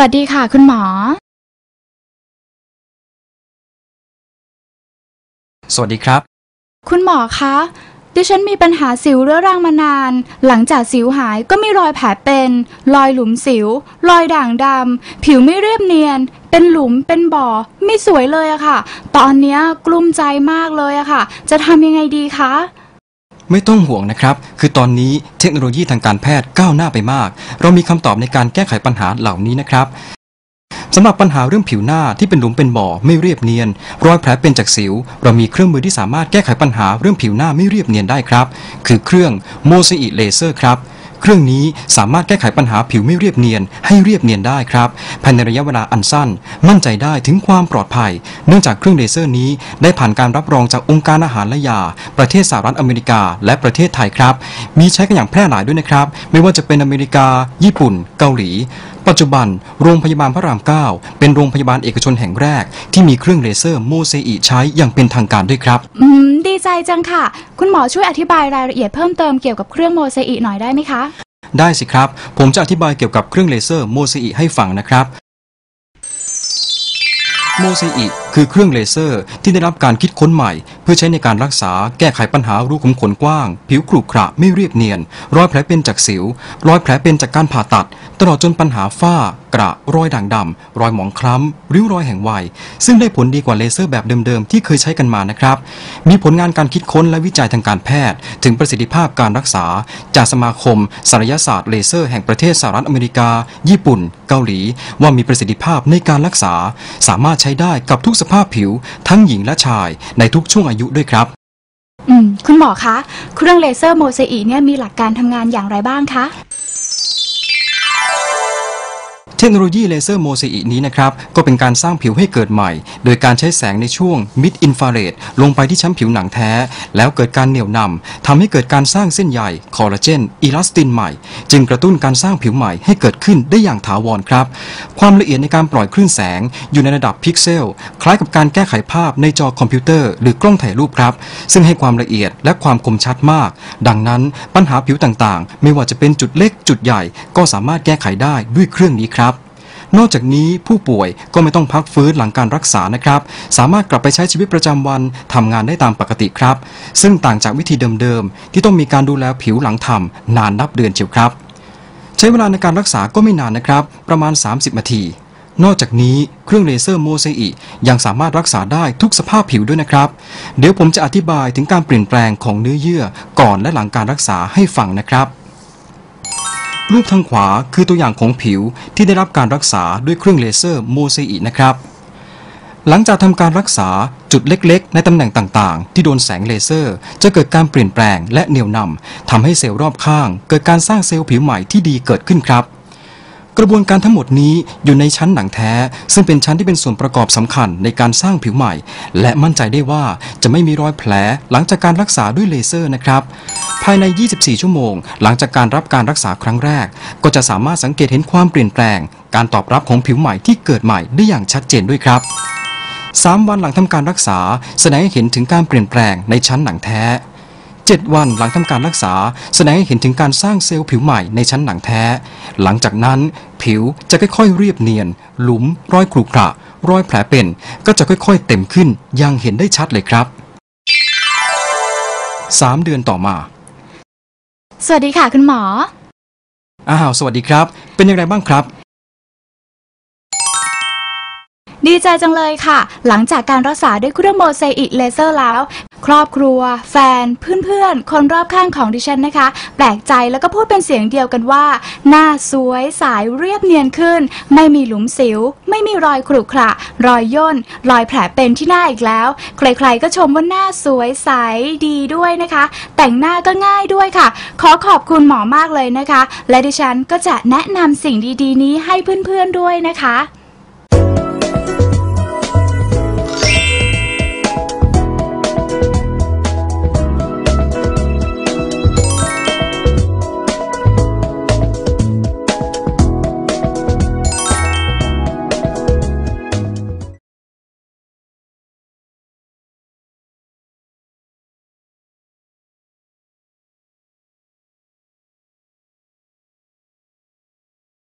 วัสดีค่ะ คุณหมอ สวัสดีครับ คุณหมอคะ ดิฉันมีปัญหาสิวเรื้อรังมานาน หลังจากสิวหายก็มีรอยแผลเป็น รอยหลุมสิว รอยด่างดำ ผิวไม่เรียบเนียน เป็นหลุม เป็นบ่อ ไม่สวยเลยอะค่ะ ตอนเนี้ยกลุ้มใจมากเลยอะค่ะ จะทำยังไงดีคะ ไม่ต้องห่วงนะครับ คือตอนนี้เทคโนโลยีทางการแพทย์ก้าวหน้าไปมาก เรามีคำตอบในการแก้ไขปัญหาเหล่านี้นะครับสำหรับปัญหาเรื่องผิวหน้าที่เป็นหลุมเป็นบ่อไม่เรียบเนียน รอยแผลเป็นจากสิว เรามีเครื่องมือที่สามารถแก้ไขปัญหาเรื่องผิวหน้าไม่เรียบเนียนได้ครับ คือเครื่องโมเสอิเลเซอร์ครับ เครื่องนี้สามารถแก้ไขปัญหาผิวไม่เรียบเนียน ให้เรียบเนียนได้ครับภายในระยะเวลาอันสั้น มั่นใจได้ถึงความปลอดภัย เนื่องจากเครื่องเลเซอร์นี้ ได้ผ่านการรับรองจากองค์การอาหารและยา ประเทศสหรัฐอเมริกา และประเทศไทยครับ มีใช้กันอย่างแพร่หลายด้วยนะครับ ไม่ว่าจะเป็นอเมริกา ญี่ปุ่น เกาหลี ปัจจุบันโรงพยาบาลพระราม 9 เป็นโรงพยาบาลเอกชนแห่งแรก ที่มีเครื่องเลเซอร์โมเสอิใช้อย่างเป็นทางการด้วยครับ อืม ดีใจจังค่ะ คุณหมอช่วยอธิบายรายละเอียดเพิ่มเติมเกี่ยวกับเครื่องโมเสอิหน่อยได้ไหมคะ ได้สิครับ ผมจะอธิบายเกี่ยวกับเครื่องเลเซอร์โมเสอิให้ฟังนะครับ โมเสอิคือเครื่องเลเซอร์ที่ได้รับการคิดค้นใหม่ เพื่อใช้ในการรักษาแก้ไขปัญหารูขุมขนกว้าง ผิวขรุขระไม่เรียบเนียน รอยแผลเป็นจากสิว รอยแผลเป็นจากการผ่าตัด ตลอดจนปัญหาฝ้า กระ รอยด่างดำรอยหมองคล้ำริ้วรอยแห่งวัย ซึ่งได้ผลดีกว่าเลเซอร์แบบเดิมๆ ที่เคยใช้กันมานะครับ มีผลงานการคิดค้นและวิจัยทางการแพทย์ ถึงประสิทธิภาพการรักษา จากสมาคมศัลยศาสตร์เลเซอร์แห่งประเทศสหรัฐอเมริกา ญี่ปุ่น เกาหลี ว่ามีประสิทธิภาพในการรักษา สามารถใช้ได้กับทุกสภาพผิว ทั้งหญิงและชาย ในทุกช่วงอายุด้วยครับอืมคุณหมอคะ เครื่องเลเซอร์โมเสอิเนี่ยมีหลักการทำงานอย่างไรบ้างคะ ทคโนโลยีเลเซอร์โมเสอินี้นะครับ ก็เป็นการสร้างผิวให้เกิดใหม่ โดยการใช้แสงในช่วงมิดอินฟราเรดลงไปที่ชั้นผิวหนังแท้ แล้วเกิดการเหนี่ยวนำทำให้เกิดการสร้างเส้นใยคอลลาเจนอิลาสตินใหม่ จึงกระตุ้นการสร้างผิวใหม่ให้เกิดขึ้นได้อย่างถาวรครับ ความละเอียดในการปล่อยคลื่นแสงอยู่ในระดับพิกเซล คล้ายกับการแก้ไขภาพในจอคอมพิวเตอร์หรือกล้องถ่ายรูปครับ ซึ่งให้ความละเอียดและความคมชัดมาก ดังนั้นปัญหาผิวต่างๆ ไม่ว่าจะเป็นจุดเล็กจุดใหญ่ ก็สามารถแก้ไขได้ด้วยเครื่องนี้ครับ นอกจากนี้ผู้ป่วยก็ไม่ต้องพักฟื้นหลังการรักษานะครับ สามารถกลับไปใช้ชีวิตประจำวันทำงานได้ตามปกติครับ ซึ่งต่างจากวิธีเดิมๆ ที่ต้องมีการดูแลผิวหลังทำนานนับเดือนเชียวครับ ใช้เวลาในการรักษาก็ไม่นานนะครับ ประมาณ 30 นาทีนอกจากนี้เครื่องเลเซอร์โมเสอิยังสามารถรักษาได้ทุกสภาพผิวด้วยนะครับ เดี๋ยวผมจะอธิบายถึงการเปลี่ยนแปลงของเนื้อเยื่อก่อนและหลังการรักษาให้ฟังนะครับ รูปทางขวาคือตัวอย่างของผิวที่ได้รับการรักษาด้วยเครื่องเลเซอร์โมเสอินะครับ หลังจากทำการรักษาจุดเล็กๆ ในตำแหน่งต่างๆ ที่โดนแสงเลเซอร์ จะเกิดการเปลี่ยนแปลงและเหนี่ยวนำทำให้เซลล์รอบข้าง เกิดการสร้างเซลล์ผิวใหม่ที่ดีเกิดขึ้นครับ กระบวนการทั้งหมดนี้อยู่ในชั้นหนังแท้ ซึ่งเป็นชั้นที่เป็นส่วนประกอบสำคัญในการสร้างผิวใหม่ และมั่นใจได้ว่าจะไม่มีรอยแผลหลังจากการรักษาด้วยเลเซอร์นะครับ ภายใน 24 ชั่วโมง หลังจากการรับการรักษาครั้งแรก ก็จะสามารถสังเกตเห็นความเปลี่ยนแปลง การตอบรับของผิวใหม่ที่เกิดใหม่ได้อย่างชัดเจนด้วยครับ3วันหลังทำการรักษา แสดงให้เห็นถึงการเปลี่ยนแปลงในชั้นหนังแท้ 7 วันหลังทำการรักษา แสดงให้เห็นถึงการสร้างเซลล์ผิวใหม่ในชั้นหนังแท้ หลังจากนั้นผิวจะค่อยๆเรียบเนียน หลุม รอยกรุขระรอยแผลเป็น ก็จะค่อยๆเต็มขึ้นอยังเห็นได้ชัดเลยครับ 3 เดือนต่อมา สวัสดีค่ะคุณหมอ อ้าว สวัสดีครับ เป็นอย่างไรบ้างครับ ดีใจจังเลยค่ะ หลังจากการรักษาด้วยเครื่องโมเสอิเลเซอร์แล้วครอบครัว แฟน เพื่อนๆ คนรอบข้างของดิฉันนะคะ แปลกใจแล้วก็พูดเป็นเสียงเดียวกันว่า หน้าสวยสายเรียบเนียนขึ้น ไม่มีหลุมสิว ไม่มีรอยขรุขระรอยย่น รอยแผลเป็นที่หน้าอีกแล้ว ใครๆก็ชมว่าหน้าสวยใสดีด้วยนะคะ แต่งหน้าก็ง่ายด้วยค่ะ ขอขอบคุณหมอมากเลยนะคะ และดิฉันก็จะแนะนำสิ่งดีๆ นี้ให้เพื่อนๆด้วยนะคะ